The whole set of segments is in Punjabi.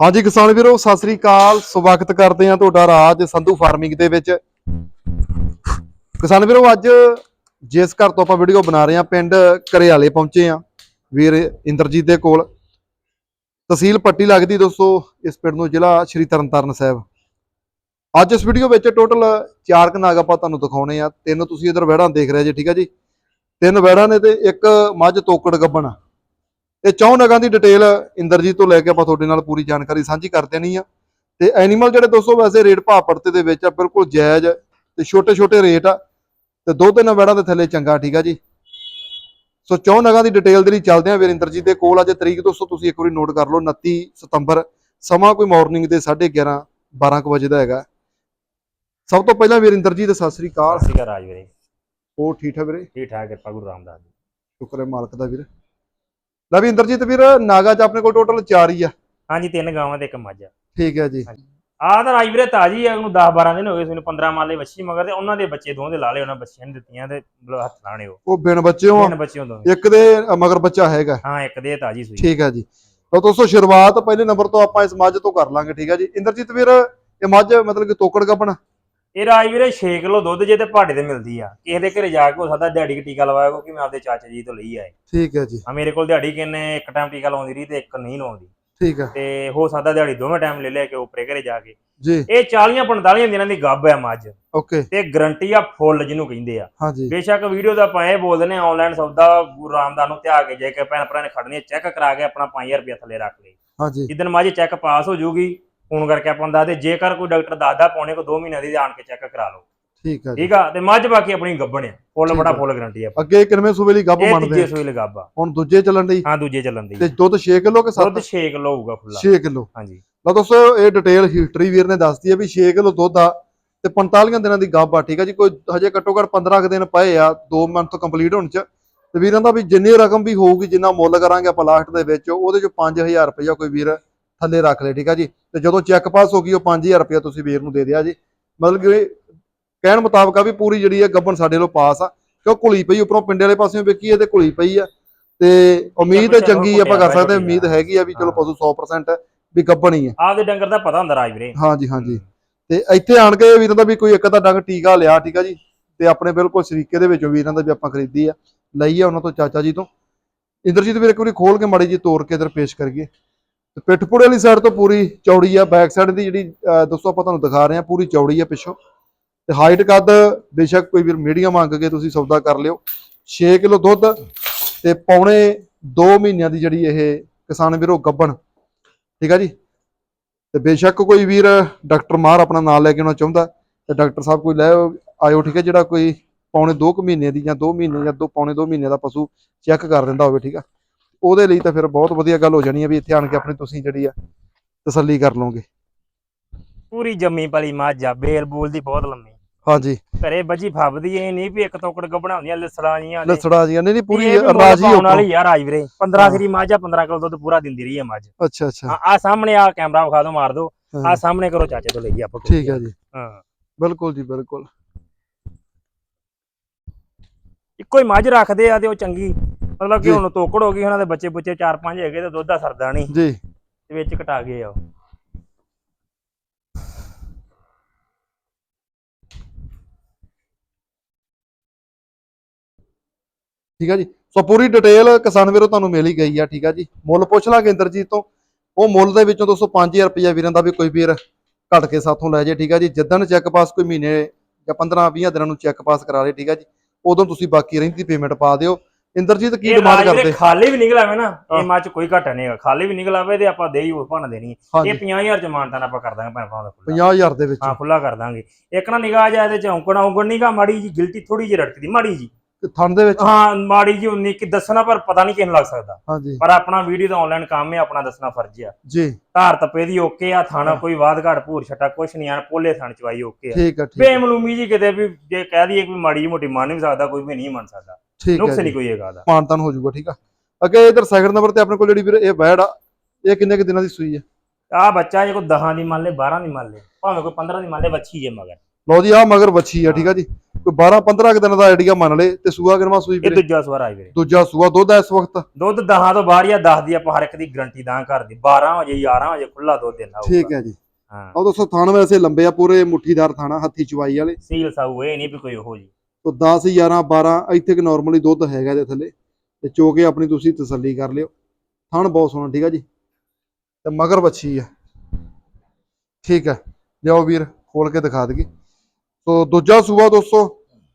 ਹਾਂਜੀ ਕਿਸਾਨ ਵੀਰੋ, ਸਤਿ ਸ੍ਰੀ ਅਕਾਲ। ਸਵਾਗਤ ਕਰਦੇ ਹਾਂ ਤੁਹਾਡਾ ਰਾਜ ਸੰਧੂ ਫਾਰਮਿੰਗ ਦੇ ਵਿੱਚ। ਕਿਸਾਨ ਵੀਰੋ, ਅੱਜ ਜਿਸ ਘਰ ਤੋਂ ਆਪਾਂ ਵੀਡੀਓ ਬਣਾ ਰਹੇ ਹਾਂ, ਪਿੰਡ ਕਰਿਆਲੇ ਪਹੁੰਚੇ ਹਾਂ। ਵੀਰ ਇੰਦਰਜੀਤ ਦੇ ਕੋਲ। ਤਹਿਸੀਲ ਪੱਟੀ ਲੱਗਦੀ ਦੋਸਤੋ, ਇਸ ਪਿੰਡ ਨੂੰ ਜ਼ਿਲ੍ਹਾ ਸ਼੍ਰੀ ਤਰਨਤਾਰਨ ਸਾਹਿਬ। ਅੱਜ ਇਸ ਵੀਡੀਓ ਵਿੱਚ ਟੋਟਲ ਚਾਰ ਕਨਾਗ ਆਪਾਂ ਤੁਹਾਨੂੰ ਦਿਖਾਉਣੇ ਆ। ਤਿੰਨ ਤੁਸੀਂ ਇਧਰ ਵਹਿੜਾਂ ਦੇਖ ਰਹੇ ਜੀ, ਠੀਕ ਹੈ ਜੀ? ਤਿੰਨ ਵਹਿੜਾਂ ਨੇ ਤੇ ਇੱਕ ਮੱਝ ਤੋਕੜ ਗੱਬਣ। ਆ। ਇਹ ਚੌਂ ਨਗਾਂ ਦੀ ਡਿਟੇਲ ਇੰਦਰਜੀਤ ਤੋਂ ਲੈ ਕੇ ਆਪਾਂ ਤੁਹਾਡੇ ਨਾਲ ਪੂਰੀ ਜਾਣਕਾਰੀ ਸਾਂਝੀ ਕਰ ਦੇਣੀ ਆ। ਤੇ ਐਨੀਮਲ ਜਿਹੜੇ ਦੋਸਤੋ ਵੈਸੇ ਰੇਟ ਭਾਅ ਪੜਤੇ ਦੇ ਵਿੱਚ ਆ ਬਿਲਕੁਲ ਜਾਇਜ਼ ਤੇ ਛੋਟੇ ਛੋਟੇ ਰੇਟ ਆ। ਤੇ ਦੋ ਤਿੰਨ ਵੜਾਂ ਦੇ ਥੱਲੇ ਚੰਗਾ ਠੀਕ ਆ ਜੀ। ਸੋ ਚੌਂ ਨਗਾਂ ਦੀ ਡਿਟੇਲ ਦੇ ਲਈ ਚੱਲਦੇ ਆ ਵੀਰ ਇੰਦਰਜੀਤ ਦੇ ਕੋਲ ਅੱਜ ਤਰੀਕ ਦੋਸਤੋ ਤੁਸੀਂ ਇੱਕ ਵਾਰੀ ਨੋਟ ਕਰ ਲਓ 29 ਸਤੰਬਰ ਸਮਾਂ ਕੋਈ ਮਾਰਨਿੰਗ ਦੇ 11:30 12 ਕੁ ਵਜੇ ਦਾ ਹੈਗਾ। ਸਭ ਤੋਂ ਪਹਿਲਾਂ ਵੀਰ ਇੰਦਰਜੀਤ ਸਤਿ ਸ੍ਰੀ ਅਕਾਲ। ਸਤਿ ਸ਼੍ਰੀ ਅਕਾਲ ਰਾਜ ਵੀਰੇ। ਹੋਰ ਠੀਕ ਠਾਕ ਵੀਰੇ? ਠੀਕ ਠਾਕ ਕਿਰਪਾ ਗੁਰੂ ਰਾਮਦਾਸ ਦੀ ਸ਼ੁਕਰ ਹੈ ਮਾਲਕ ਦਾ ਵੀਰ। ਲੈ ਵੀ ਇੰਦਰਜੀਤ ਵੀਰ ਨਾਗਾ ਚ ਆਪਣੇ ਕੋਲ ਟੋਟਲ 4 ਹੀ ਆ। ਹਾਂਜੀ ਤਿੰਨ ਗਾਵਾਂ ਤੇ ਇੱਕ ਮੱਝ ਆ। ਠੀਕ ਹੈ ਜੀ। ਆਹ ਤਾਂ ਰਾਜ ਵੀਰੇ ਤਾਜੀ ਆ ਉਹਨੂੰ 10 12 ਦਿਨ ਹੋ ਗਏ ਸਾਨੂੰ 15 ਮਾਲੇ ਬੱਚੀ ਮਗਰ ਤੇ ਉਹਨਾਂ ਦੇ ਬੱਚੇ ਦੋਹਾਂ ਦੇ ਲਾ ਲਏ ਉਹਨਾਂ ਬੱਚਿਆਂ ਨੇ ਦਿੱਤੀਆਂ ਤੇ ਮਤਲਬ ਹੱਥ ਲਾਣੇ ਉਹ। ਉਹ ਬਿਨ ਬੱਚਿਓ ਆ ਤਿੰਨ ਬੱਚਿਆਂ ਦੋਵੇਂ ਇੱਕ ਦੇ ਮਗਰ ਬੱਚਾ ਹੈਗਾ। ਹਾਂ ਇੱਕ ਦੇ ਤਾਜੀ ਸੂਈ। ਠੀਕ ਹੈ ਜੀ। ਤਾਂ ਦੋਸਤੋ ਸ਼ੁਰੂਆਤ ਪਹਿਲੇ ਨੰਬਰ ਤੋਂ ਆਪਾਂ ਇਸ ਮੱਝ ਤੋਂ ਕਰ ਲਾਂਗੇ ਠੀਕ ਹੈ ਜੀ। ਇੰਦਰਜੀਤ ਵੀਰ ਇਹ ਮੱਝ ਮਤਲਬ ਕਿ ਤੋਕੜ ਗੱਬਣ ਇਹ ਰਾਜ ਵੀਰੇ 6 ਕਿਲੋ ਦੁੱਧ ਜੇ ਤੇ ਪਹਾੜੇ ਤੇ ਮਿਲਦੀ ਆ। ਕਿਸੇ ਦੇ ਘਰੇ ਜਾ ਕੇ ਹੋ ਸਕਦਾ ਦਿਹਾੜੀ ਕ ਟੀਕਾ ਲਵਾਇਆ ਕਿਉਂਕਿ ਮੈਂ ਆਪਦੇ ਚਾਚਾ ਜੀ ਤੋਂ ਲਈ ਆਏ। ਠੀਕ ਹੈ ਜੀ। ਆ ਮੇਰੇ ਕੋਲ ਦਿਹਾੜੀ ਕਿੰਨੇ ਇੱਕ ਟਾਈਮ ਟੀਕਾ ਲਾਉਂਦੀ ਰਹੀ ਤੇ ਇੱਕ ਨਹੀਂ ਲਾਉਂਦੀ ਠੀਕ ਹੈ ਤੇ ਹੋ ਸਕਦਾ ਦਿਹਾੜੀ ਦੋਵੇਂ ਟਾਈਮ ਲੈ ਲਿਆ ਕਿ ਉਪਰੇ ਘਰੇ ਜਾ ਕੇ। ਜੀ। ਇਹ 40 45 ਦਿਨਾਂ ਦੀ ਗੱਭ ਆ ਮੱਝ। ਓਕੇ। ਤੇ ਗਰੰਟੀ ਆ ਫੁੱਲ ਜਿਹਨੂੰ ਕਹਿੰਦੇ ਆ। ਹਾਂਜੀ ਬੇਸ਼ੱਕ ਵੀਡੀਓ ਦਾ ਆਪਾਂ ਇਹ ਬੋਲਦੇ ਨੇ ਆਨਲਾਈਨ ਸੌਦਾ ਗੁਰੂ ਰਾਮਦਾਸ ਨੂੰ ਧਿਆ ਕੇ ਜੇ ਕੇ ਭੈਣ ਭਰਾ ਨੇ ਖੜਨੀ ਚੈੱਕ ਕਰਾ ਕੇ ਆਪਣਾ 5000 ਰੁਪਏ ਥੱਲੇ ਰੱਖ ਲਈ ਹਾਂਜੀ ਜਿੱਦਨ ਮਾਝੇ ਚੈੱਕ ਪਾਸ ਹੋ ਜਾਊਗੀ ਫੋਨ ਕਰਕੇ ਆਪਾਂ ਨੂੰ ਦੱਸਦੇ ਜੇਕਰ ਕੋਈ ਡਾਕਟਰ ਦੱਸਦਾ ਪੌਣੇ ਕੋ 2 ਮਹੀਨੇ ਦੀ ਆਣ ਕੇ ਚੈੱਕ ਕਰਾ ਲਓ। ਠੀਕ ਹੈ ਜੀ। ਠੀਕ ਆ? ਤੇ ਮੱਝ ਬਾਕੀ ਆਪਣੀ ਗੱਬਣ ਆ। ਫੁੱਲ ਬੜਾ। ਫੁੱਲ ਗਰੰਟੀ ਆ ਅੱਗੇ ਕਿੰਨਵੇਂ ਸੂਬੇ ਲਈ ਗੱਬ ਇਹ ਮੰਨਦੇ ਤੀਜੇ ਆ? ਸੂਈ ਲਗਾਬਾ ਹੁਣ ਦੂਜੇ ਚੱਲਣ ਦੀ? ਹਾਂ ਦੂਜੇ ਚੱਲਣ ਦੀ। ਤੇ ਦੁੱਧ 6 ਕਿਲੋ ਕਿ 7 ਦੁੱਧ 6 ਕਿਲੋ ਹੋਊਗਾ ਖੁੱਲਾ 6 ਕਿਲੋ। ਹਾਂਜੀ। ਲਓ ਦੋਸਤੋ ਇਹ ਡਿਟੇਲ ਹਿਸਟਰੀ ਵੀਰ ਨੇ ਦੱਸਦੀ ਹੈ ਵੀ 6 ਕਿਲੋ ਦੁੱਧ ਆ ਤੇ 45 ਦਿਨਾਂ ਦੀ ਗੱਬ ਆ ਠੀਕ ਆ ਜੀ? ਕੋਈ ਹਜੇ ਘੱਟੋ ਘੱਟ 15 ਕੁ ਦਿਨ ਪਏ ਆ 2 ਮੰਥ ਕੰਪਲੀਟ ਹੋਣ ਚ। ਤੇ ਵੀਰਾਂ ਦਾ ਵੀ ਜਿੰਨੀ ਰਕਮ ਵੀ ਹੋਊਗੀ ਜਿੰਨਾ ਮੁੱਲ ਕਰਾਂਗੇ ਆਪਾਂ ਲਾਸਟ ਦੇ ਵਿੱਚ ਉਹਦੇ ਚ 5000 ਰੁਪਇਆ ਕੋਈ ਵੀਰ ਥੱਲੇ ਰੱਖ ਲੈ ਠੀਕ ਆ ਜੀ? ਤੇ ਜਦੋਂ ਚੈੱਕ ਪਾਸ ਹੋ ਗਈ ਉਹ 5000 ਰੁਪਇਆ ਤੁਸੀਂ ਵੀਰ ਨੂੰ ਦੇ ਦਿਆ ਜੀ। ਮਤਲਬ ਕਿ ਕਹਿਣ ਮੁਤਾਬਕ ਆ ਵੀ ਪੂਰੀ ਜਿਹੜੀ ਹੈ ਗੱਬਨ ਸਾਡੇ ਲੋ ਪਾਸ ਆ ਕਿਉਂ ਘੁਲੀ ਪਈ ਉੱਪਰੋਂ ਪਿੰਡੇ ਵਾਲੇ ਪਾਸਿਓਂ ਵੇਖੀ ਹੈ ਤੇ ਘੁਲੀ ਪਈ ਆ। ਤੇ ਉਮੀਦ ਚੰਗੀ ਆਪਾਂ ਕਰ ਸਕਦੇ ਉਮੀਦ ਹੈਗੀ ਆ ਵੀ ਚਲੋ। ਪਸ਼ੂ 100% ਵੀ ਗੱਬਣ ਹੀ ਆ। ਆਪਦੇ ਡੰਗਰ ਦਾ ਪਤਾ ਹੁੰਦਾ ਰਾਜ ਵੀਰੇ। ਹਾਂਜੀ ਹਾਂਜੀ। ਤੇ ਇੱਥੇ ਆਣ ਕੇ ਵੀਰਾਂ ਦਾ ਵੀ ਕੋਈ ਇੱਕ ਅੱਧਾ ਡੰਗ ਟੀਕਾ ਲਿਆ ਠੀਕ ਆ ਜੀ? ਤੇ ਆਪਣੇ ਬਿਲਕੁਲ ਸ਼ਰੀਕੇ ਦੇ ਵਿੱਚੋਂ ਵੀਰਾਂ ਦਾ ਵੀ ਆਪਾਂ ਖਰੀਦੀ ਆ। ਲਈ ਆ ਉਹਨਾਂ ਤੋਂ ਚਾਚਾ ਜੀ ਤੋਂ। ਇੰਦਰਜੀਤ ਵੀਰ ਇੱਕ ਵਾਰੀ ਖੋਲ ਕੇ ਮਾੜੀ ਜੀ ਤੋੜ ਕੇ ਇਧਰ ਪੇਸ਼ ਕਰੀਏ। ਤੇ ਪਿੱਠਪੁੜੇ ਵਾਲੀ ਸਾਈਡ ਤੋਂ ਪੂਰੀ ਚੌੜੀ ਆ ਬੈਕ ਸਾਈਡ ਦੀ ਜਿਹੜੀ, ਅਹ, ਦੋਸਤੋ ਆਪਾਂ ਤੁਹਾਨੂੰ ਦਿਖਾ ਰਹੇ ਆ ਪੂਰੀ ਚੌੜੀ ਆ ਪਿੱਛੋਂ। ਤੇ ਹਾਈਟ ਕੱਦ ਬੇਸ਼ੱਕ ਕੋਈ ਵੀਰ ਮੀਡੀਅਮ ਮੰਗ ਕੇ ਤੁਸੀਂ ਸੌਦਾ ਕਰ ਲਿਓ। 6 ਕਿਲੋ ਦੁੱਧ ਤੇ ਪੌਣੇ 2 ਮਹੀਨਿਆਂ ਦੀ ਜਿਹੜੀ ਇਹ ਕਿਸਾਨ ਵੀਰੋ ਗੱਬਣ। ਠੀਕ ਆ ਜੀ? ਤੇ ਬੇਸ਼ੱਕ ਕੋਈ ਵੀਰ ਡਾਕਟਰ ਮਾਰ ਆਪਣਾ ਨਾਲ ਲੈ ਕੇ ਆਉਣਾ ਚਾਹੁੰਦਾ, ਤੇ ਡਾਕਟਰ ਸਾਹਿਬ ਕੋਈ ਲੈ ਆਇਓ, ਠੀਕ ਹੈ ਜਿਹੜਾ ਕੋਈ ਪੌਣੇ 2 ਮਹੀਨੇ ਦੀ ਜਾਂ 2 ਮਹੀਨੇ ਜਾਂ ਦੋ, ਪੌਣੇ 2 ਮਹੀਨੇ ਦਾ ਪਸ਼ੂ ਚੈੱਕ ਕਰ ਦਿੰਦਾ ਹੋਵੇ, ਠੀਕ ਆ? ਉਹਦੇ ਲਈ ਤਾਂ ਫਿਰ ਬਹੁਤ ਵਧੀਆ ਗੱਲ ਹੋ ਜਾਣੀ ਹੈ ਵੀ ਇੱਥੇ ਆਣ ਕੇ ਆਪਣੀ ਤੁਸੀਂ ਜਿਹੜੀ ਆ ਤਸੱਲੀ ਕਰ ਲਓਗੇ। ਪੂਰੀ ਜੰਮੀ ਪਲੀ ਮੱਝ ਆ ਬੇਲ ਬੂਲ ਦੀ ਬਹੁਤ ਲੰਮੀ। ਹਾਂਜੀ। ਘਰੇ ਬੱਜੀ ਫੱਬਦੀ ਐ ਨਹੀਂ ਵੀ ਇੱਕ ਤੋਕੜ ਗੱਬਣਾ ਹੁੰਦੀਆਂ ਲਸੜਾਂ ਜੀਆਂ ਲਸੜਾ ਜੀ ਨਹੀਂ ਨਹੀਂ ਪੂਰੀ ਰਾਜੀ ਪਾਉਣ ਹੋ ਵਾਲੀ ਯਾਰ ਆਜ ਵੀਰੇ। 15 ਹਾਂ। ਸਰੀ ਮੱਝ ਆ 15 ਕਿਲੋ ਦੁੱਧ ਪੂਰਾ ਦਿੰਦੀ ਰਹੀ ਹੈ ਮੱਝ। ਅੱਛਾ ਅੱਛਾ। ਆ ਸਾਹਮਣੇ ਆ ਕੈਮਰਾ ਵਿਖਾ ਦਿਓ ਮਾਰ ਦਿਓ। ਆ ਸਾਹਮਣੇ ਕਰੋ ਚਾਚੇ ਤੋਂ ਲਈਏ ਆਪਾਂ ਠੀਕ ਹੈ ਜੀ। ਹਾਂ। ਬਿਲਕੁਲ ਜੀ ਬਿਲਕੁਲ। ਇੱਕੋ ਹੀ ਮੱਝ ਰੱਖਦੇ ਆ ਤੇ ਉਹ ਚੰਗੀ ਮਤਲਬ ਕਿ। ਹੁਣ ਤੋਕੜ ਹੋ ਗਈ ਉਹਨਾਂ ਦੇ ਬੱਚੇ ਬੁੱਚੇ ਚਾਰ ਪੰਜ ਹੈਗੇ ਤੇ ਦੁੱਧ ਦਾ ਸਰਦਾ ਨਹੀਂ। ਜੀ। ਤੇ ਵਿੱਚ ਘਟਾ ਗਏ ਆ। ਠੀਕ ਆ ਜੀ। ਸੋ ਪੂਰੀ ਡਿਟੇਲ ਕਿਸਾਨ ਵੀਰੋ ਤੁਹਾਨੂੰ ਮਿਲ ਹੀ ਗਈ ਆ ਠੀਕ ਆ ਜੀ। ਮੁੱਲ ਪੁੱਛ ਲਾਂਗੇ ਇੰਦਰਜੀਤ ਤੋਂ। ਉਹ ਮੁੱਲ ਦੇ ਵਿੱਚੋਂ ਦੋਸਤੋ 5000 ਰੁਪਇਆ ਵੀਰਾਂ ਦਾ ਵੀ ਕੋਈ ਵੀਰ ਘਟ ਕੇ ਸਾਥੋਂ ਲੈ ਜੇ ਠੀਕ ਆ ਜੀ। ਜਿੱਦਣ ਚੈੱਕ ਪਾਸ ਕੋਈ ਮਹੀਨੇ ਜਾਂ 15 20 ਦਿਨਾਂ ਨੂੰ ਚੈੱਕ ਪਾਸ ਕਰਾ ਲੇ ਠੀਕ ਆ ਜੀ। ਉਦੋਂ ਤੁਸੀਂ ਬਾਕੀ ਰਹਿੰਦੀ ਪੇਮੈਂਟ ਪਾ ਦਿਓ। ਇੰਦਰਜੀਤ ਕੀ ਡਿਮਾਂਡ ਕਰਦੇ? ਖਾਲੀ ਵੀ ਨਿਕਲ ਆਵੇ ਨਾ। ਇਹ ਮੱਝ ਕੋਈ ਘਾਟਾ ਨਹੀਂ ਹੈਗਾ। ਖਾਲੀ ਵੀ ਨਿਕਲ ਆਵੇ ਤੇ ਆਪਾਂ ਦੇ ਹੀ ਉਹ ਭੰਨ ਦੇਣੀ ਇਹ 50000 ਚ ਮਾਨਤਾਨ ਆਪਾਂ ਕਰ ਦਾਂਗੇ ਭੈਣ ਦਾ ਖੁੱਲਾ 50000 ਦੇ ਵਿੱਚ। ਹਾਂ ਖੁੱਲਾ ਕਰ ਦਾਂਗੇ। ਇੱਕ ਨਾ ਨਿਗਾਹ ਜਾ ਇਹਦੇ ਚ ਔਂਕਣਾ ਔਂਕਣ ਨਹੀਂ ਗਾ ਮਾੜੀ ਜੀ ਗਿਲਟੀ ਥੋੜੀ ਜਿਹੀ ਰੜਕਦੀ ਮਾੜੀ ਜੀ ਥਣ ਦੇ ਵਿੱਚ? ਹਾਂ ਮਾੜੀ ਜੀ ਉਨੀ ਕਿ ਦੱਸਣਾ ਪਰ ਪਤਾ ਨਹੀਂ ਕਿਸ ਨੂੰ ਲੱਗ ਸਕਦਾ। ਹਾਂਜੀ। ਪਰ ਆਪਣਾ ਵੀਡੀਓ ਤਾਂ ਆਨਲਾਈਨ ਕੰਮ ਹੈ ਆਪਣਾ ਦੱਸਣਾ ਫਰਜ਼ ਆ। ਜੀ। ਧਾਰ ਤਪੇ ਦੀ ਓਕੇ ਆ ਥਾਣਾ। ਕੋਈ ਵਾਧ ਘਾਟ ਭੂਰ ਛਟਾ ਕੁਛ ਨਹੀਂ ਆ ਪੋਲੇ ਥਣ ਚਵਾਈ ਓਕੇ ਆ। ਠੀਕ ਆ ਠੀਕ ਬੇਮਲੂਮੀ ਜੀ ਕਿਤੇ ਵੀ ਜੇ ਕਹਿ ਦਈਏ ਕੋਈ ਮਾੜੀ ਮੋਟੀ ਮੰਨ ਵੀ ਸਕਦਾ ਕੋਈ ਵੀ ਨਹੀਂ ਮੰਨ ਸਕਦਾ। ਠੀਕ ਨੁਕਸ ਨਹੀਂ ਕੋਈ ਹੈਗਾ ਦਾ ਮਾਨਤਾਨ ਹੋ ਜਾਊਗਾ ਠੀਕ ਆ। ਅੱਗੇ ਇਧਰ ਸੈਕਿੰਡ ਨੰਬਰ ਤੇ ਆਪਣੇ ਕੋਲ ਜਿਹੜੀ ਵੀਰ ਇਹ ਬੈੜ ਆ ਇਹ ਕਿੰਨੇ ਕੁ ਦਿਨਾਂ ਦੀ ਸੂਈ ਆ? ਆ ਬੱਚਾ ਜੇ ਕੋਈ 10 ਦੀ ਮੰਨ ਲੇ 12 ਦੀ ਮੰਨ ਲੇ ਭਾਵੇਂ ਕੋਈ 15 ਦੀ ਮੰਨ ਲੇ ਬੱਚੀ ਜੇ ਮਗਰ। ਲਓ ਜੀ ਆ ਮਗਰ ਬੱਚੀ ਆ ਠੀਕ ਆ ਜੀ। ਕੋਈ 12 15 ਕੁ ਦਿਨ ਦਾ ਆਈਡੀਆ ਮੰਨ ਲਏ ਤੇ ਸੂਆ ਕਿਨਵਾ ਸੂਈ ਇਹ ਵੀਰੇ? ਦੂਜਾ ਸਵਾਰ ਆਈ ਵੀਰੇ। ਦੂਜਾ ਸੂਆ ਦੁੱਧ ਆ ਇਸ ਵਕਤ? ਦੁੱਧ 10 ਤੋਂ ਬਾਹਰ ਜਾਂ 10 ਦੀ ਆਪਾਂ ਹਰ ਇੱਕ ਦੀ ਗਰੰਟੀ ਦਾਂ ਕਰਦੀ 12 ਵਜੇ 11 ਵਜੇ ਖੁੱਲਾ ਦੁੱਧ ਦੇਣਾ ਹੋਊਗਾ। ਠੀਕ ਹੈ ਜੀ। ਹਾਂ। ਉਹ ਦੋਸਤੋ ਥਣ ਵੈਸੇ ਲੰਬੇ ਆ ਪੂਰੇ ਮੁੱਠੀਦਾਰ ਥਾਣਾ ਹੱਥੀ ਚਵਾਈ ਵਾਲੇ। ਸੀਲ ਸਾਊ ਇਹ ਨਹੀਂ ਵੀ ਕੋਈ ਉਹੋ ਜੀ। ਤੋਂ 10 11 12 ਇੱਥੇ ਕਿ ਨਾਰਮਲੀ ਦੁੱਧ ਹੈਗਾ ਇਹਦੇ ਥੱਲੇ। ਤੇ ਚੋ ਕੇ ਆਪਣੀ ਤੁਸੀਂ ਤਸੱਲੀ ਕਰ ਲਿਓ। ਥਣ ਬਹੁਤ ਸੋਹਣਾ ਠੀਕ ਆ ਜੀ? ਤੇ ਮਗਰ ਬੱਚੀ ਆ। ਠੀਕ ਹੈ ਲਿਆਓ ਵੀਰ ਖੋਲ ਕੇ ਦਿਖਾ ਦਈਏ। ਸੋ ਦੂਜਾ ਸੂਆ ਦੋਸਤੋ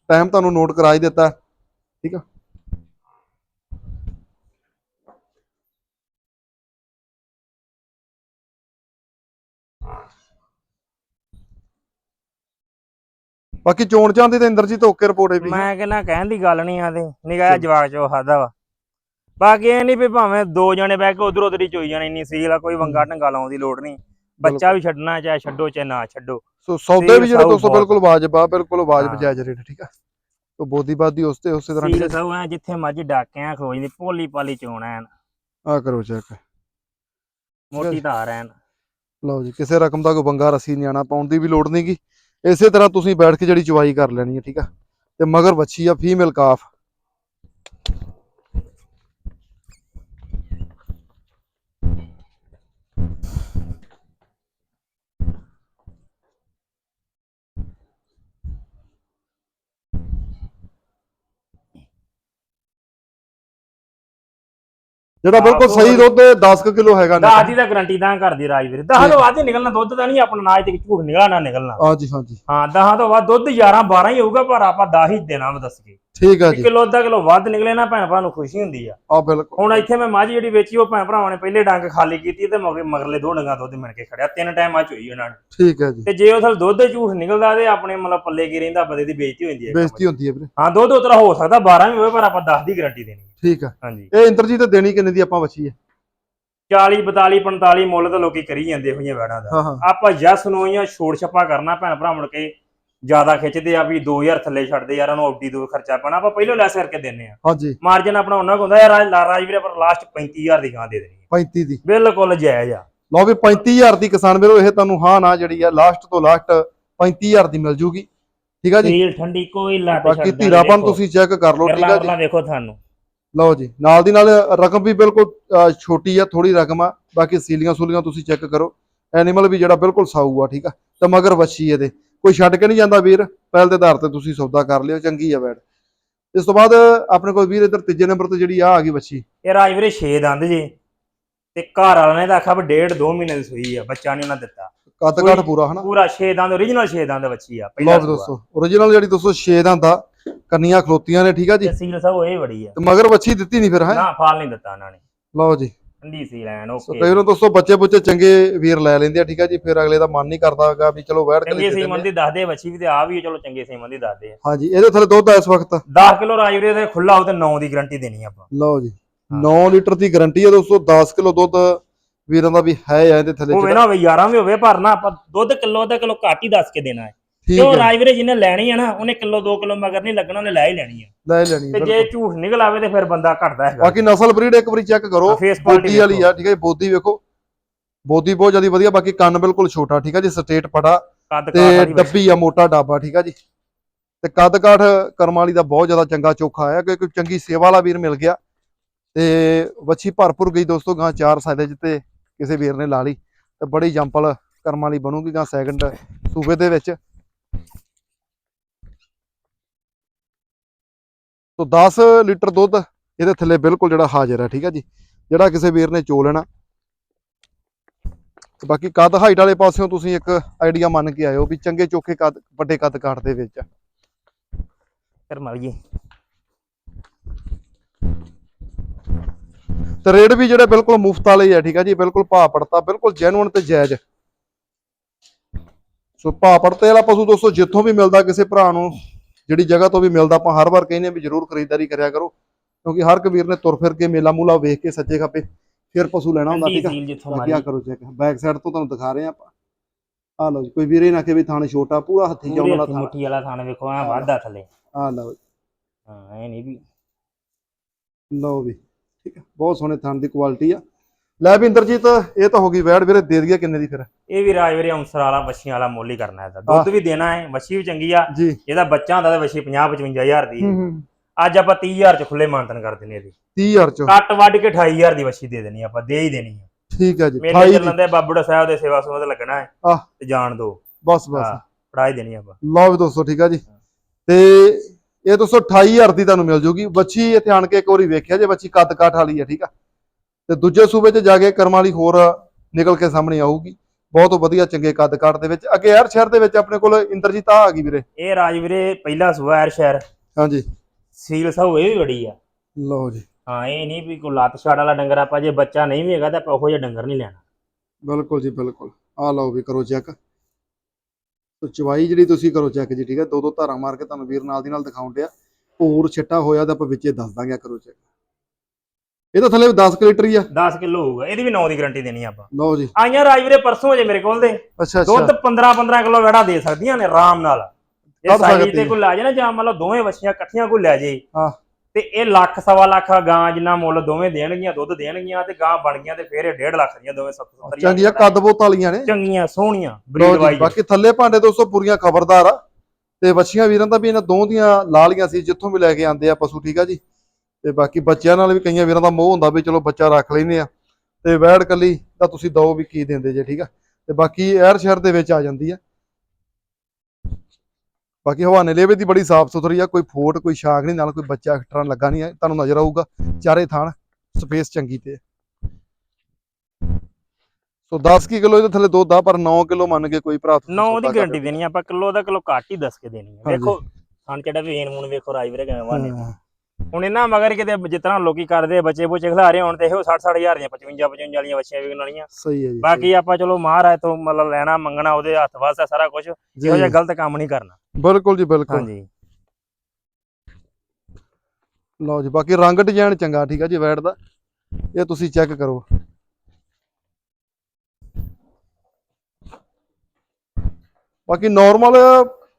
ਟਾਈਮ ਤੁਹਾਨੂੰ ਨੋਟ ਕਰਾ ਹੀ ਦਿੱਤਾ। ਠੀਕ ਆ? ਬਾਕੀ ਚੋਣ ਚਾਂਦੀ ਤੇ ਇੰਦਰਜੀਤ ਓਕੇ ਰਿਪੋਰਟ ਹੈ ਵੀ। ਮੈਂ ਕਹਿੰਦਾ ਕਹਿਣ ਦੀ ਗੱਲ ਨਹੀਂ ਆ ਤੇ ਨਿਗਾਹ ਜਵਾਕ ਚੋ ਖਾਦਾ ਵਾ। ਬਾਕੀ ਇਹ ਨਹੀਂ ਵੀ ਭਾਵੇਂ ਦੋ ਜਣੇ ਬਹਿ ਕੇ ਉਧਰ ਉਧਰ ਹੀ ਚੋਈ ਜਾਣੇ ਇੰਨੀ ਸੀਲ ਆ ਕੋਈ ਵੰਗਾ ਢੰਗਾ ਲਾਉਣ ਦੀ ਲੋੜ ਨਹੀਂ। ਬੱਚਾ ਵੀ ਛੱਡਣਾ ਚਾਹੇ ਛੱਡੋ ਚਾਹੇ ਨਾ ਛੱਡੋ। ਸੋ ਸੌਦੇ ਵੀ ਜਿਹੜੇ ਦੋਸਤੋ। ਬਿਲਕੁਲ ਵਾਜਬ ਆ ਬਿਲਕੁਲ ਵਾਜਬ। ਜਾਇਜ਼ ਰੇਟ ਠੀਕ ਆ? ਸੋ ਬੋਦੀਬਾਦੀ ਉਸ ਤੇ ਉਸੇ ਤਰ੍ਹਾਂ ਸਾਊ ਐ ਜਿੱਥੇ ਮੱਝ ਡਾਕਿਆਂ ਖਲੋ ਜਾਂਦੀ ਭੋਲੀ ਪਾਲੀ ਚੋਣ ਐਨ। ਆ ਕਰੋ ਚੈੱਕ ਮੋਟੀ ਧਾਰ ਐਨ। ਲਓ ਜੀ ਕਿਸੇ ਰਕਮ ਦਾ ਕੋਈ ਬੰਗਾ ਰਸੀ ਨਿਆਣਾ ਪਾਉਣ ਦੀ ਵੀ ਲੋੜ ਨਹੀਂਗੀ ਇਸੇ ਤਰ੍ਹਾਂ ਤੁਸੀਂ ਬੈਠ ਕੇ ਜਿਹੜੀ ਚਵਾਈ ਕਰ ਲੈਣੀ ਹੈ ਠੀਕ ਆ? ਤੇ ਮਗਰ ਬੱਚੀ ਆ ਫੀਮੇਲ ਕਾਫ। ਜਿਹੜਾ ਬਿਲਕੁਲ ਸਹੀ ਦੁੱਧ 10 ਕਿਲੋ ਹੈਗਾ ਦਸ ਦੀ ਤਾਂ ਗਰੰਟੀ ਤਾਂ ਕਰਦੀ ਰਾਜ ਵੀਰ। ਦਸ ਤੋਂ ਵੱਧ ਨਿਕਲਣਾ ਦੁੱਧ ਤਾਂ ਨਹੀਂ ਆਪਣਾ ਨਾਜ ਤੇ ਝੂਠ ਨਿਕਲਣਾ ਨਾ ਨਿਕਲਣਾ। ਹਾਂਜੀ ਹਾਂਜੀ। ਹਾਂ 10 ਤੋਂ ਵੱਧ ਦੁੱਧ 11 12 ਹੀ ਹੋਊਗਾ ਪਰ ਆਪਾਂ 10 ਹੀ ਦੇਣਾ ਵਾ ਦੱਸ ਕੇ। ਠੀਕ ਆ ਜੀ। ਕਿਲੋ ਅੱਧਾ ਕਿਲੋ ਵੱਧ ਨਿਕਲੇ ਨਾ ਭੈਣ ਭਰਾ ਨੂੰ ਖੁਸ਼ੀ ਹੁੰਦੀ ਆ। ਆ ਬਿਲਕੁਲ। ਹੁਣ ਇੱਥੇ ਮੈਂ ਮੱਝ ਜਿਹੜੀ ਵੇਚੀ ਉਹ ਭੈਣ ਭਰਾਵਾਂ ਨੇ ਪਹਿਲੇ ਡੰਗ ਖਾਲੀ ਕੀਤੀ ਤੇ ਮਗਰ ਮਗਰਲੇ ਦੋ ਡੰਗਾਂ ਦੁੱਧ ਮਿਣ ਕੇ ਖੜਿਆ। ਤਿੰਨ ਟਾਈਮ ਆ ਚੋਈ ਉਹਨਾਂ ਨੇ। ਠੀਕ ਹੈ ਜੀ। ਤੇ ਜੇ ਉਹ ਥਲ ਦੁੱਧ ਝੂਠ ਨਿਕਲਦਾ ਤੇ ਆਪਣੇ ਮਤਲਬ ਪੱਲੇ ਕੀ ਰਹਿੰਦਾ ਬੰਦੇ ਦੀ ਬੇਇੱਜ਼ਤੀ ਹੋ ਜਾਂਦੀ ਹੈ ਬੇਇੱਜ਼ਤੀ ਹੁੰਦੀ ਹੈ ਵੀਰੇ। ਹਾਂ ਦੁੱਧ ਉਤਰਾ ਹੋ ਸਕਦਾ 12 ਵੀ ਹੋਵੇ ਪਰ ਆਪਾਂ 10 ਦੀ ਗਾਰੰਟੀ ਦੇਣੀ। ਠੀਕ ਆ। ਹਾਂਜੀ। ਇਹ ਇੰਦਰਜੀਤ ਦੇਣੀ ਕਿੰਨੇ ਦੀ ਆਪਾਂ ਬੱਚੀ ਹੈ 40 42 45 ਮੁੱਲ ਤਾਂ ਲੋਕੀ ਕਰੀ ਜਾਂਦੇ ਜਿਹੀਆਂ ਵੈੜਾਂ ਦਾ। ਆਪਾਂ ਜਸ ਨੂੰ ਜਾਂ ਛੋੜ ਛੱਪਾ ਕਰਨਾ ਭੈਣ ਭਰਾ ਮੁੜ ਕੇ। ਜ਼ਿਆਦਾ ਖਿੱਚਦੇ ਆ ਵੀ 2000 ਥੱਲੇ ਛੱਡਦੇ ਯਾਰ ਉਹਨੂੰ ਆਉਟੀ ਦੋ ਖਰਚਾ ਪੈਣਾ ਆਪਾਂ ਪਹਿਲਾਂ ਲੈਸ ਕਰਕੇ ਦਿੰਨੇ ਆ ਹਾਂਜੀ। ਮਾਰਜਨ ਆਪਣਾ ਉਹਨਾਂ ਕੋ ਹੁੰਦਾ ਯਾਰ ਰਾਜ ਰਾਜ ਵੀਰੇ ਪਰ ਲਾਸਟ 35000 ਦੀ ਗਾਂ ਦੇ ਦੇਣੀ ਹੈ। 35 ਦੀ। ਬਿਲਕੁਲ ਜਾਇਜ਼ ਆ। ਲਓ ਵੀ 35000 ਦੀ ਕਿਸਾਨ ਵੀਰੋ ਇਹ ਤੁਹਾਨੂੰ ਹਾਂ ਨਾ ਜਿਹੜੀ ਆ ਲਾਸਟ ਤੋਂ ਲਾਸਟ 35000 ਦੀ ਮਿਲ ਜੂਗੀ। ਠੀਕ ਆ ਜੀ? ਸੀਲ ਠੰਡੀ ਕੋਈ ਲੱਟ ਬਾਕੀ ਧੀਰਾਪਨ ਤੁਸੀਂ ਚੈੱਕ ਕਰ ਲਓ ਠੀਕ ਆ ਜੀ? ਵੇਖੋ ਤੁਹਾਨੂੰ। ਲਓ ਜੀ ਨਾਲ ਦੀ ਨਾਲ ਰਕਮ ਵੀ ਬਿਲਕੁਲ ਛੋਟੀ ਆ ਥੋੜੀ ਰਕਮ ਆ। ਬਾਕੀ ਸੀਲੀਆਂ ਸੂਲੀਆਂ ਤੁਸੀਂ ਚੈੱਕ ਕਰੋ। ਐਨੀਮਲ ਵੀ ਜਿਹੜਾ ਬਿਲਕੁਲ ਸਾਊ ਆ ਠੀਕ ਆ? ਤੇ ਮਗਰ ਵੱਛੀ ਇਹਦੇ। ਕੋਈ ਛੱਡ ਕੇ ਨਹੀਂ ਜਾਂਦਾ ਵੀਰ ਪਹਿਲ ਦੇ ਆਧਾਰ ਤੇ ਤੁਸੀਂ ਸੌਦਾ ਕਰ ਲਿਓ ਚੰਗੀ ਆ ਬੈਡ ਇਸ ਤੋਂ ਬਾਅਦ ਆਪਣੇ ਕੋਲ ਵੀਰ ਇੱਧਰ ਤੀਜੇ ਨੰਬਰ ਤੇ ਜਿਹੜੀ ਆ ਆ ਗਈ ਵੱਛੀ ਇਹ ਰਾਜ ਵੀਰੇ 6 ਦੰਦ ਜੇ ਤੇ ਘਰ ਵਾਲਿਆਂ ਨੇ ਤਾਂ ਆਖਿਆ ਵੀ ਡੇਢ 2 ਮਹੀਨੇ ਦੀ ਸੂਈ ਆ ਬੱਚਾ ਨਹੀਂ ਉਹਨਾਂ ਦਿੱਤਾ। ਕੱਦ ਕਾਠ ਪੂਰਾ ਹਨਾ? ਪੂਰਾ 6 ਦੰਦ origignal 6 ਦੰਦ ਬੱਚੀ ਆ ਪਹਿਲਾ ਦੋਸਤੋ origignal ਜਿਹੜੀ ਦੋਸਤੋ 6 ਦਾ ਹੁੰਦਾ ਕੰਨੀਆਂ ਖਲੋਤੀਆਂ ਨੇ ਠੀਕ ਆ ਜੀ? ਤੇ ਸੀਲ ਸਭ ਇਹ ਬੜੀ ਆ। ਤੇ ਮਗਰ ਵੱਛੀ ਦਿੱਤੀ ਨਹੀਂ ਫਿਰ ਹੈ? ਨਾ ਫਾਲ ਨਹੀਂ ਦਿੱਤਾ ਉਹਨਾਂ ਨੇ। ਲਓ ਜੀ। ਠੰਡੀ ਸੀ ਲੈਣ ਸੋ ਓਕੇ ਕਈ ਵਾਰ ਦੋਸਤੋ ਬੱਚੇ ਬੁੱਚੇ ਚੰਗੇ ਵੀਰ ਲੈ ਲੈਂਦੇ ਆ ਠੀਕ ਆ ਜੀ ਫਿਰ ਅਗਲੇ ਦਾ ਮਨ ਨਹੀਂ ਕਰਦਾ ਹੈਗਾ ਵੀ ਚਲੋ ਵੈੜ ਕੇ ਚੰਗੇ ਸੀਮਨ ਦੀ ਦੱਸਦੇ ਬੱਚੀ ਵੀ ਤੇ ਆ ਵੀ ਚਲੋ ਚੰਗੇ ਸੀਮਨ ਦੀ ਦੱਸਦੇ ਆ। ਹਾਂਜੀ ਇਹਦੇ ਥੱਲੇ ਦੁੱਧ ਆ ਇਸ ਵਕਤ। 10 ਕਿਲੋ ਰਾਜ ਵੀਰੇ ਤੇ ਖੁੱਲਾ ਹੋ ਤੇ 9 ਦੀ ਗਾਰੰਟੀ ਦੇਣੀ ਆਪਾਂ। ਲਓ ਜੀ ਹਾਂ। 9 ਲੀਟਰ ਦੀ ਗਾਰੰਟੀ ਹੈ ਦੋਸਤੋ 10 ਕਿਲੋ ਦੁੱਧ ਵੀਰਾਂ ਦਾ ਵੀ ਹੈ ਆ ਇਹਦੇ ਥੱਲੇ ਹੋਵੇ ਨਾ ਹੋਵੇ 11 ਵੀ ਹੋਵੇ ਪਰ ਨਾ ਆਪਾਂ ਦੁੱਧ ਕਿਲੋ ਅੱਧਾ ਕਿਲੋ ਘੱਟ ਹੀ ਦੱਸ ਕੇ ਦੇਣਾ ਹੈ। ਠੀਕ ਕਿਉਂ ਹੈ। ਰਾਜ ਵੀਰੇ ਜਿਹਨੇ ਲੈਣੀ ਆ ਨਾ ਉਹਨੇ ਕਿਲੋ 2 ਕਿਲੋ ਮਗਰ ਨਹੀਂ ਲੱਗਣਾ ਉਹਨੇ ਲੈ ਹੀ ਲੈਣੀ ਆ। ਲੈ ਲੈਣੀ ਤੇ ਹੈ, ਜੇ। ਝੂਠ ਨਿਕਲ ਆਵੇ ਤੇ ਫਿਰ ਬੰਦਾ ਘਟਦਾ ਹੈਗਾ। ਬਾਕੀ ਨਸਲ ਬਰੀਡ ਇੱਕ ਵਾਰੀ ਚੈੱਕ ਕਰੋ ਬੋਦੀ ਵਾਲੀ ਆ ਠੀਕ ਹੈ ਜੀ, ਬੋਦੀ ਵੇਖੋ। ਬੋਦੀ ਬਹੁਤ ਜ਼ਿਆਦਾ ਵਧੀਆ ਬਾਕੀ ਕੰਨ ਬਿਲਕੁਲ ਛੋਟਾ ਠੀਕ ਹੈ ਜੀ ਸਟੇਟ ਪਟਾ ਕੱਦ ਤੇ। ਡੱਬੀ ਆ ਮੋਟਾ ਡਾਬਾ ਠੀਕ ਆ ਜੀ। ਤੇ ਕੱਦ ਕਾਠ ਕਰਮ ਵਾਲੀ ਦਾ ਬਹੁਤ ਜ਼ਿਆਦਾ ਚੰਗਾ ਚੋਖਾ ਆਇਆ ਕਿਉਂਕਿ ਚੰਗੀ ਸੇਵਾ ਵਾਲਾ ਵੀਰ ਮਿਲ ਗਿਆ। ਤੇ ਵੱਛੀ ਭਰਪੂਰ ਗਈ ਦੋਸਤੋ ਗਾਂ ਚਾਰ ਸਾਈਜ਼ ਤੇ ਕਿਸੇ ਵੀਰ ਨੇ ਲਾ ਲਈ। ਤੇ ਬੜੀ ਜੰਪਲ ਕਰਮ ਵਾਲੀ ਬਣੂਗੀ ਗਾਂ ਸੈਕੰਡ ਸੂਬੇ ਦੇ ਵਿੱਚ। ਤੋਂ 10 ਲੀਟਰ ਦੁੱਧ ਇਹਦੇ ਥੱਲੇ ਬਿਲਕੁਲ ਜਿਹੜਾ ਹਾਜ਼ਰ ਹੈ ਠੀਕ ਆ ਜੀ। ਜਿਹੜਾ ਕਿਸੇ ਵੀਰ ਨੇ ਚੋ ਲੈਣਾ। ਤੇ ਬਾਕੀ ਕੱਦ ਹਾਈਟ ਵਾਲੇ ਪਾਸਿਓਂ ਤੁਸੀਂ ਇੱਕ ਆਈਡੀਆ ਮੰਨ ਕੇ ਆਇਓ ਵੀ ਚੰਗੇ ਚੋਖੇ ਕੱਦ ਵੱਡੇ ਕੱਦ ਕਾਠ ਦੇ ਵਿੱਚ। ਮਰ ਗਈ। ਤੇ ਰੇਟ ਵੀ ਜਿਹੜੇ ਬਿਲਕੁਲ ਮੁਫਤ ਵਾਲੇ ਹੀ ਆ ਠੀਕ ਆ ਜੀ। ਬਿਲਕੁਲ ਭਾਅ ਪੜਤਾ ਬਿਲਕੁਲ ਜੈਨੂਇਨ ਤੇ ਜਾਇਜ਼। ਸੋ ਭਾਅ ਪੜਤੇ ਵਾਲਾ ਪਸ਼ੂ ਦੋਸਤੋ ਜਿੱਥੋਂ ਵੀ ਮਿਲਦਾ ਕਿਸੇ ਭਰਾ ਨੂੰ ਜਿਹੜੀ ਜਗ੍ਹਾ ਤੋਂ ਵੀ ਮਿਲਦਾ ਆਪਾਂ ਹਰ ਵਾਰ ਕਹਿੰਦੇ ਆ ਵੀ ਜਰੂਰ ਖਰੀਦਦਾਰੀ ਕਰਿਆ ਕਰੋ ਕਿਉਂਕਿ ਹਰ ਕਬੀਰ ਨੇ ਤੁਰ ਫਿਰ ਕੇ ਮੇਲਾ ਮੂਲਾ ਵੇਖ ਕੇ ਸੱਜੇ ਖੱਪੇ ਫਿਰ ਪਸ਼ੂ ਲੈਣਾ ਹੁੰਦਾ ਠੀਕ ਆ? ਮਾਰੀ। ਕਰੋ ਚੈੱਕ। ਬੈਕ ਸਾਈਡ ਤੋਂ ਤੁਹਾਨੂੰ ਦਿਖਾ ਰਹੇ ਆ ਆਪਾਂ। ਆ ਲਓ ਜੀ ਕੋਈ ਵੀਰੇ ਨਾ ਕਿ ਵੀ ਥਾਣ ਛੋਟਾ ਪੂਰਾ ਹੱਥੀ ਜਾਉਣ ਵਾਲਾ ਥਾਣ। ਮੁੱਠੀ ਵਾਲਾ ਥਾਣ ਵੇਖੋ ਆ ਵਾਧਾ ਥੱਲੇ। ਆ ਲਓ ਹਾਂ ਇਹ ਨਹੀਂ ਵੀ। ਲਓ ਵੀ ਠੀਕ ਆ ਬਹੁਤ ਸੋਹਣੇ ਥਾਣ ਦੀ ਕੁਆਲਿਟੀ ਆ। ਲੈ ਵੀ ਇੰਦਰਜੀਤ ਇਹ ਤਾਂ ਹੋ ਗਈ ਵੈੜ ਵੀਰੇ ਦੇ ਦਈਏ ਕਿੰਨੇ ਦੀ ਫਿਰ? ਇਹ ਵੀ ਰਾਜ ਵੀਰੇ ਅੰਸਰ ਵਾਲਾ ਬੱਛੀਆਂ ਵਾਲਾ ਮੁੱਲ ਹੀ ਕਰਨਾ ਇਹਦਾ। ਦੁੱਧ ਵੀ ਦੇਣਾ ਹੈ ਬੱਛੀ ਵੀ ਚੰਗੀ ਆ। ਇਹਦਾ ਬੱਚਾ ਹੁੰਦਾ ਤਾਂ ਬੱਛੀ 50 55000 ਦੀ। ਹੂੰ ਹੂੰ। ਅੱਜ ਆਪਾਂ 30000 ਚ ਖੁੱਲੇ ਮਾਨਤਨ ਕਰ ਦਿੰਨੇ ਇਹਦੀ। 30000 ਚ। ਕੱਟ ਵੱਢ ਕੇ 28000 ਦੀ ਬੱਛੀ ਦੇ ਦੇਣੀ ਆਪਾਂ ਦੇ ਹੀ ਦੇਣੀ ਆ। ਠੀਕ ਹੈ ਜੀ 28 ਚੱਲਣ ਦੇ। ਬਾਬੂੜਾ ਸਾਹਿਬ ਦੇ ਸੇਵਾ ਤੇ ਲੱਗਣਾ ਹੈ ਆਹ। ਤੇ ਜਾਣ ਦੋ। ਬਸ ਬਸ। ਹਾਂ ਹੀ ਦੇਣੀ ਆਪਾਂ। ਲਓ ਵੀ ਦੋਸਤੋ ਠੀਕ ਆ ਜੀ। ਤੇ ਇਹ ਦੋਸਤੋ 28000 ਦੀ ਤੁਹਾਨੂੰ ਮਿਲ ਜੂਗੀ। ਬੱਚੀ ਇੱਥੇ ਆਣ ਕੇ ਇੱਕ ਵਾਰੀ ਵੇਖਿਆ ਜੇ ਬੱਚੀ ਕੱਦ ਕਾਠ ਵਾਲੀ ਆ ਠੀਕ ਆ? ਤੇ ਦੂਜੇ ਸੂਬੇ 'ਚ ਜਾ ਕੇ ਕਰਮ ਵਾਲੀ ਹੋਰ ਨਿਕਲ ਕੇ ਸਾਹਮਣੇ ਆਊਗੀ। ਬਹੁਤ ਵਧੀਆ ਚੰਗੇ ਕੱਦ ਕਾਠ ਦੇ ਵਿੱਚ। ਅੱਗੇ ਯਾਰ ਸ਼ਹਿਰ ਦੇ ਵਿੱਚ ਆਪਣੇ ਕੋਲ ਇੰਦਰਜੀਤ ਆ ਆ ਗਈ ਵੀਰੇ। ਇਹ ਰਾਜ ਵੀਰੇ ਪਹਿਲਾ ਸੁਭਾ ਐਰ ਸ਼ਹਿਰ। ਹਾਂਜੀ। ਸੀਲ ਸਾਊ ਇਹ ਵੀ ਬੜੀ ਆ। ਲਓ ਜੀ। ਹਾਂ ਇਹ ਨਹੀਂ ਵੀ ਕੋਈ ਲੱਤ ਛਾੜ ਵਾਲਾ ਡੰਗਰ ਆਪਾਂ ਜੇ ਬੱਚਾ ਨਹੀਂ ਵੀ ਹੈਗਾ ਤਾਂ ਆਪਾਂ ਉਹੋ ਜਿਹਾ ਡੰਗਰ ਨਹੀਂ ਲੈਣਾ। ਬਿਲਕੁਲ ਜੀ ਬਿਲਕੁਲ। ਆ ਲਓ ਵੀ ਕਰੋ ਚੈੱਕ। ਤੋ ਚਵਾਈ ਜਿਹੜੀ ਤੁਸੀਂ ਕਰੋ ਚੈੱਕ ਜੀ ਠੀਕ ਹੈ ਦੋ ਦੋ ਧਾਰਾਂ ਮਾਰ ਕੇ ਤੁਹਾਨੂੰ ਵੀਰ ਨਾਲ ਦੀ ਨਾਲ ਦਿਖਾਉਣ ਡਿਆ। ਹੋਰ ਛਿੱਟਾ ਹੋਇਆ ਤਾਂ ਆਪਾਂ ਵਿੱਚੇ ਦੱਸ ਦਾਂਗੇ ਕਰੋ ਚੈੱਕ। ਇਹ ਤਾਂ ਥੱਲੇ 10 ਕੁ ਲੀਟਰ ਹੀ ਆ। 10 ਕਿਲੋ ਹੋਊਗਾ। ਇਹਦੀ ਵੀ 9 ਦੀ ਗਾਰੰਟੀ ਦੇਣੀ ਆਪਾਂ। ਲਓ ਜੀ। ਆਈਆਂ ਰਾਜ ਵੀਰੇ ਪਰਸੋਂ ਜੇ ਮੇਰੇ ਕੋਲ ਦੇ। ਅੱਛਾ ਦੁੱਧ ਅੱਛਾ 15 15 ਕਿਲੋ ਵੜਾ ਦੇ ਸਕਦੀਆਂ ਨੇ ਆਰਾਮ ਨਾਲ। ਇਹ ਸਾਈਜ਼ ਤੇ। ਕੋਈ ਲੈ ਜਾਏ ਨਾ ਜਾਂ ਮੰਨ ਲਓ ਦੋਵੇਂ ਬੱਚੀਆਂ ਇਕੱਠੀਆਂ ਕੋਈ ਲੈ ਜੇ ਹਾਂ। ਤੇ ਇਹ ਲੱਖ ਸਵਾ ਲੱਖ ਗਾਂ ਜਿੰਨਾ ਮੁੱਲ ਦੋਵੇਂ ਦੇਣਗੀਆਂ ਦੁੱਧ ਦੇਣਗੀਆਂ ਤੇ ਗਾਂ ਬਣ ਗਈਆਂ ਤੇ ਫਿਰ ਇਹ 1.5 ਲੱਖ ਦੀਆਂ ਦੋਵੇਂ 70 ਚੰਗੀਆਂ ਕੱਦ ਬੋਤ ਵਾਲੀਆਂ ਨੇ। ਚੰਗੀਆਂ ਸੋਹਣੀਆਂ ਬਰੀਡ ਜੀ, ਵਾਈਜ਼ ਬਾਕੀ ਥੱਲੇ ਭਾਂਡੇ ਦੋਸਤੋ ਪੂਰੀਆਂ ਖਬਰਦਾਰ ਆ। ਤੇ ਬੱਚੀਆਂ ਵੀਰਾਂ ਦਾ ਵੀ ਇਹਨਾਂ ਦੋ ਦੀਆਂ ਲਾਲੀਆਂ ਸੀ ਜਿੱਥੋਂ ਵੀ ਲੈ ਕੇ ਆਂਦੇ ਆ ਪਸ਼ੂ ਠੀਕ ਆ ਜੀ? ਤੇ ਬਾਕੀ ਬੱਚਿਆਂ ਨਾਲ ਵੀ ਕਈਆਂ ਵੀਰਾਂ ਦਾ ਮੋਹ ਹੁੰਦਾ ਵੀ ਚਲੋ ਬੱਚਾ ਰੱਖ ਲੈਨੇ ਆ। ਤੇ ਵੈੜ ਕੱਲੀ ਤਾਂ ਤੁਸੀਂ ਦੋ ਵੀ ਕੀ ਦਿੰਦੇ ਜੇ ਠੀਕ ਆ? ਤੇ ਬਾਕੀ ਐਰ ਸ਼ਹਿਰ ਦੇ ਵਿੱਚ ਆ ਜਾਂਦੀ ਆ। ਬਾਕੀ ਹਵਾਨੇ ਲੇਵੇ ਦੀ ਬੜੀ ਸਾਫ਼ ਸੁਥਰੀ ਆ ਕੋਈ ਫੋਟ ਕੋਈ ਸ਼ਾਗ ਨਹੀਂ ਨਾਲ ਕੋਈ ਬੱਚਾ ਐਕਸਟਰਾ ਲੱਗਾ ਨਹੀਂ ਤੁਹਾਨੂੰ ਨਜ਼ਰ ਆਊਗਾ ਚਾਰੇ ਥਾਣ ਸਪੇਸ ਚੰਗੀ ਤੇ। ਸੋ 10 ਕੀ ਕਿਲੋ ਇਹਦੇ ਥੱਲੇ ਦੁੱਧ ਆ ਪਰ 9 ਕਿਲੋ ਮੰਨ ਕੇ ਕੋਈ ਭਰਾ ਤੁਸੀਂ 9 ਸੌਦਾ ਦੀ ਗਾਰੰਟੀ ਦੇਣੀ ਆਪਾਂ ਕਿਲੋ ਦਾ ਕਿਲੋ ਘੱਟ ਹੀ ਦੱਸ ਕੇ ਦੇਣੀ ਹੈ। ਵੇਖੋ ਥਣ ਚੜਾ ਵੇਨ ਮੂਨ ਵੇਖੋ ਰਾਜ ਵੀਰੇ ਕਿਵੇਂ ਹਾਂ, ਹੁਣ ਇਹਨਾਂ ਮਗਰ ਕਿਤੇ ਜਿਤਨਾ ਲੋਕੀ ਕਰਦੇ ਬੱਚੇ ਬੁੱਚੇ ਖਿਲਾ ਰਹੇ ਹੋਣ ਤੇ ਇਹੋ 60 ਹਜ਼ਾਰ ਦੀਆਂ 55 55 ਵਾਲੀਆਂ ਬੱਚੀਆਂ ਵਿਕਣ ਵਾਲੀਆਂ ਸਹੀ ਹੈ ਜੀ ਬਾਕੀ ਆਪਾਂ ਚਲੋ ਮਹਾਰਾਜ ਤੋਂ ਮਤਲਬ ਲੈਣਾ ਮੰਗਣਾ ਉਹਦੇ ਹੱਥ ਵਾਸਤੇ ਸਾਰਾ ਕੁਝ ਇਹੋ ਜਿਹਾ ਗਲਤ ਕੰਮ ਨਹੀਂ ਕਰਨਾ। ਬਿਲਕੁਲ ਜੀ ਬਿਲਕੁਲ। ਹਾਂਜੀ। ਲਓ ਜੀ ਬਾਕੀ ਰੰਗ ਡਿਜ਼ਾਈਨ ਚੰਗਾ ਠੀਕ ਆ ਜੀ ਵੈਟ ਦਾ। ਇਹ ਤੁਸੀਂ ਚੈੱਕ ਕਰੋ। ਬਾਕੀ ਨਾਰਮਲ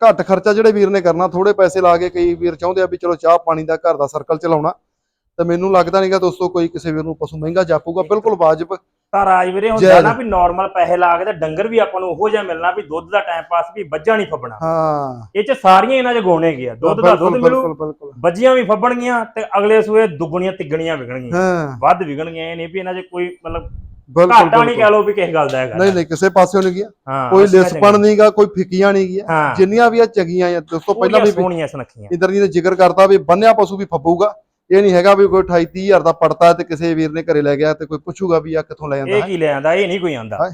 ਘੱਟ ਖਰਚਾ ਜਿਹੜੇ ਵੀਰ ਨੇ ਕਰਨਾ ਥੋੜੇ ਪੈਸੇ ਲਾ ਕੇ ਕਈ ਵੀਰ ਚਾਹੁੰਦੇ ਆ ਵੀ ਚਲੋ ਚਾਹ ਪਾਣੀ ਦਾ ਘਰ ਦਾ ਸਰਕਲ ਚਲਾਉਣਾ ਤੇ ਮੈਨੂੰ ਲੱਗਦਾ ਨਹੀਂਗਾ ਦੋਸਤੋ ਕੋਈ ਕਿਸੇ ਵੀਰ ਨੂੰ ਪਸ਼ੂ ਮਹਿੰਗਾ ਜਾਪੂਗਾ ਬਿਲਕੁਲ ਵਾਜਬ। ਤਾਂ ਰਾਜ ਵੀਰੇ ਹੁਣ ਜੈ ਜਾਣਾ ਜੀ। ਵੀ ਨਾਰਮਲ ਪੈਸੇ ਲਾ ਕੇ ਤੇ ਡੰਗਰ ਵੀ ਆਪਾਂ ਨੂੰ ਉਹੋ ਜਿਹਾ ਮਿਲਣਾ ਵੀ ਦੁੱਧ ਦਾ ਟਾਈਮ ਪਾਸ ਵੀ ਬੱਜਾ ਨਹੀਂ ਫੱਬਣਾ। ਹਾਂ। ਇਹ ਚ ਸਾਰੀਆਂ ਇਹਨਾਂ ਚ ਗੋਣੇ ਗਿਆ ਦੁੱਧ ਦਾ ਦੁੱਧ ਬਿਲਕੁਲ, ਮਿਲੂ ਬੱਜੀਆਂ ਵੀ ਫੱਬਣਗੀਆਂ ਤੇ ਅਗਲੇ ਸੂਏ ਦੁੱਗਣੀਆਂ ਤਿੱਗਣੀਆਂ ਵਿਕਣਗੀਆਂ। ਹਾਂ। ਵੱਧ ਵਿਕਣਗੀਆਂ ਇਹ ਨਹੀਂ ਵੀ ਇਹਨਾਂ 'ਚ ਕੋਈ ਮਤਲਬ ਘਾਟਾ ਨਹੀਂ। ਕਹਿ ਲੋ ਵੀ ਕਿਸ ਗੱਲ ਦਾ ਹੈਗਾ ਨਹੀਂ ਨਹੀਂ ਕਿਸੇ ਪਾਸਿਓਂ ਨਹੀਂ ਗਿਆ। ਕੋਈ ਲਿਸਪਣ ਨਹੀਂਗਾ ਕੋਈ ਫਿੱਕੀਆਂ ਨਹੀਂ ਗਿਆ ਜਿੰਨੀਆਂ ਵੀ ਆ ਚੰਗੀਆਂ ਆ ਦੋਸਤੋ ਪਹਿਲਾਂ ਵੀ ਸੋਹਣੀਆਂ ਸੁਨੱਖੀਆਂ। ਇੰਦਰ ਜੀ ਨੇ ਜ਼ਿਕਰ ਕਰਤਾ ਵੀ ਬੰਨਿਆ ਪਸ਼ੂ ਵੀ ਫੱਬੂਗਾ ਇਹ ਨਹੀਂ ਹੈਗਾ ਵੀ ਕੋਈ 28 30000 ਦਾ ਪੜਤਾ ਤੇ ਕਿਸੇ ਵੀਰ ਨੇ ਘਰੇ ਲੈ ਗਿਆ ਤੇ ਕੋਈ ਪੁੱਛੂਗਾ ਵੀ ਆ ਕਿੱਥੋਂ ਲੈ ਜਾਂਦਾ ਇਹ ਕੀ ਲੈ ਆਂਦਾ? ਇਹ ਨਹੀਂ ਕੋਈ ਆਂਦਾ।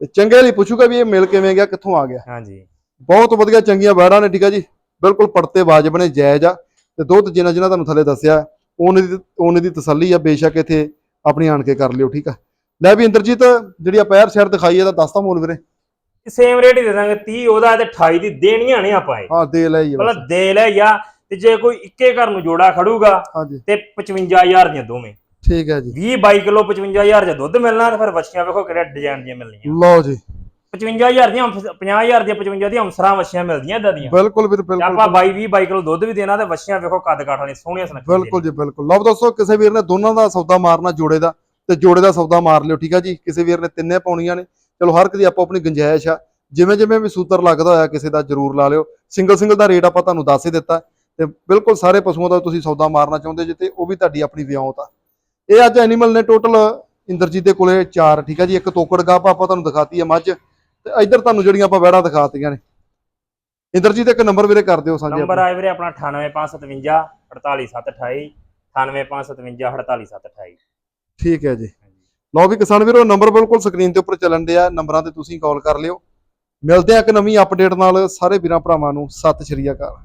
ਤੇ ਚੰਗੇ ਲਈ ਪੁੱਛੂਗਾ ਵੀ ਇਹ ਮਿਲ ਕਿਵੇਂ ਗਿਆ ਕਿੱਥੋਂ ਆ ਗਿਆ। ਹਾਂਜੀ ਬਹੁਤ ਵਧੀਆ ਚੰਗੀਆਂ ਵੈੜਾਂ ਨੇ ਠੀਕ ਆ ਜੀ। ਬਿਲਕੁਲ ਪੜਤੇ ਵਾਜਬ ਨੇ ਜਾਇਜ਼ ਆ। ਤੇ ਦੁੱਧ ਜਿੰਨਾ ਜਿੰਨਾ ਤੁਹਾਨੂੰ ਥੱਲੇ ਦੱਸਿਆ ਉਹਨੇ ਦੀ ਉਹਨੇ ਦੀ ਤਸੱਲੀ ਆ ਬੇਸ਼ੱਕ ਇੱਥੇ ਆਪਣੀ ਆਣ ਕੇ ਕਰ ਲਿਓ ਠੀਕ ਆ। ਲੈ ਵੀ ਇੰਦਰਜੀਤ ਜਿਹੜੀ ਆ ਪੈਰ ਸ਼ਹਿਰ ਦਿਖਾਈ ਇਹਦਾ ਦੱਸਦਾ ਮੋਲ ਵੀਰੇ। ਸੇਮ ਰੇਟ ਹੀ ਦੇ ਦਾਂਗੇ 30 ਉਹਦਾ ਤੇ 28 ਦੀ ਦੇਣੀਆਂ ਨਹੀਂ ਆਪਾਂ ਇਹ। ਹਾਂ ਦੇ ਲੈ ਜੀ ਬਸ। ਮਤਲਬ ਦੇ ਲੈ ਜਾਂ ਤੇ ਜੇ ਕੋਈ ਇੱਕੇ ਘਰ ਨੂੰ ਜੋੜਾ ਖੜੂਗਾ ਹਾਂਜੀ। ਤੇ 55000 ਦੀਆਂ ਦੋਵੇਂ। ਠੀਕ ਹੈ ਜੀ। 20 22 ਕਿਲੋ 55000 ਦਾ ਦੁੱਧ ਮਿਲਣਾ ਤੇ ਫਿਰ ਬੱਚੀਆਂ ਵੇਖੋ ਕਿਹੜੇ ਡਿਜ਼ਾਈਨ ਦੀਆਂ ਮਿਲਣੀਆਂ। ਲਓ ਜੀ। 55000 ਦੀਆਂ 50000 ਦੀਆਂ 55 ਦੀਆਂ ਅਮਸਰਾਂ ਬੱਚੀਆਂ ਮਿਲਦੀਆਂ ਇਦਾਂ ਦੀਆਂ। ਬਿਲਕੁਲ ਵੀਰ ਤੇ ਬਿਲਕੁਲ ਆਪਾਂ 22 20 22 ਕਿਲੋ ਦੁੱਧ ਵੀ ਦੇਣਾ ਤੇ ਬੱਚੀਆਂ ਵੇਖੋ ਕੱਦ ਕਾਠ ਵਾਲੀਆਂ ਸੋਹਣੀਆਂ ਸੁਨੱਖੀਆਂ ਬਿਲਕੁਲ ਜੀ ਬਿਲਕੁਲ। ਲਓ ਦੋਸਤੋ ਕਿਸੇ ਵੀਰ ਨੇ ਦੋਨਾਂ ਦਾ ਸੌਦਾ ਮਾਰਨਾ ਜੋੜੇ ਦਾ ਤੇ ਜੋੜੇ ਦਾ ਸੌਦਾ ਮਾਰ ਲਿਓ, ਠੀਕ ਆ ਜੀ? ਕਿਸੇ ਵੀਰ ਨੇ ਤਿੰਨੇ ਪਾਉਣੀਆਂ ਨੇ। ਚਲੋ, ਹਰ ਇੱਕ ਦੀ ਆਪੋ ਆਪਣੀ ਗੁੰਜਾਇਸ਼ ਆ। ਜਿਵੇਂ ਜਿਵੇਂ ਵੀ ਸੂਤਰ ਲੱਗਦਾ ਹੋਇਆ, ਕਿਸੇ ਦਾ ਜ਼ਰੂਰ ਲਾ ਲਿਓ। ਸਿੰਗਲ ਸਿੰਗਲ ਦਾ ਰੇਟ ਆਪਾਂ ਤੁਹਾਨੂੰ ਦੱਸ ਹੀ ਦਿੱਤਾ। ਤੇ ਬਿਲਕੁਲ ਸਾਰੇ ਪਸ਼ੂਆਂ ਦਾ ਤੁਸੀਂ ਸੌਦਾ ਮਾਰਨਾ ਚਾਹੁੰਦੇ ਜੇ ਤੇ ਉਹ ਵੀ ਤੁਹਾਡੀ ਆਪਣੀ ਵਿਆਉਤ ਆ। ਇਹ ਅੱਜ ਐਨੀਮਲ ਨੇ ਟੋਟਲ ਇੰਦਰਜੀਤ ਦੇ ਕੋਲੇ ਚਾਰ, ਠੀਕ ਆ ਜੀ? ਇੱਕ ਤੋਕੜ ਗਾਪ ਆਪਾਂ ਤੁਹਾਨੂੰ ਦਿਖਾਤੀ ਆ ਮੱਝ। ਤੇ ਇੱਧਰ ਤੁਹਾਨੂੰ ਜਿਹੜੀਆਂ ਆਪਾਂ ਵੈੜਾਂ ਦਿਖਾਤੀਆਂ ਨੇ। ਇੰਦਰਜੀਤ, ਇੱਕ ਨੰਬਰ ਵੀਰੇ ਕਰ ਦਿਓ ਸਾਂਝੇ ਨੰਬਰ ਆਪਣੇ। ਆਏ ਵੀਰੇ ਆਪਣਾ 98557 48728 98557 48728 ਠੀਕ ਹੈ ਜੀ। ਲਓ ਵੀ ਕਿਸਾਨ ਵੀਰੋ, ਨੰਬਰ ਬਿਲਕੁਲ ਸਕਰੀਨ ਤੇ ਉੱਪਰ ਚੱਲਣ ਡਿਆ। ਨੰਬਰਾਂ ਤੇ ਤੁਸੀਂ ਕਾਲ ਕਰ ਲਿਓ। ਮਿਲਦੇ ਆ ਇੱਕ ਨਵੀਂ ਅਪਡੇਟ ਨਾਲ। ਸਾਰੇ ਵੀਰਾਂ ਭਰਾਵਾਂ ਨੂੰ ਸਤਿ ਸ਼੍ਰੀ ਅਕਾਲ।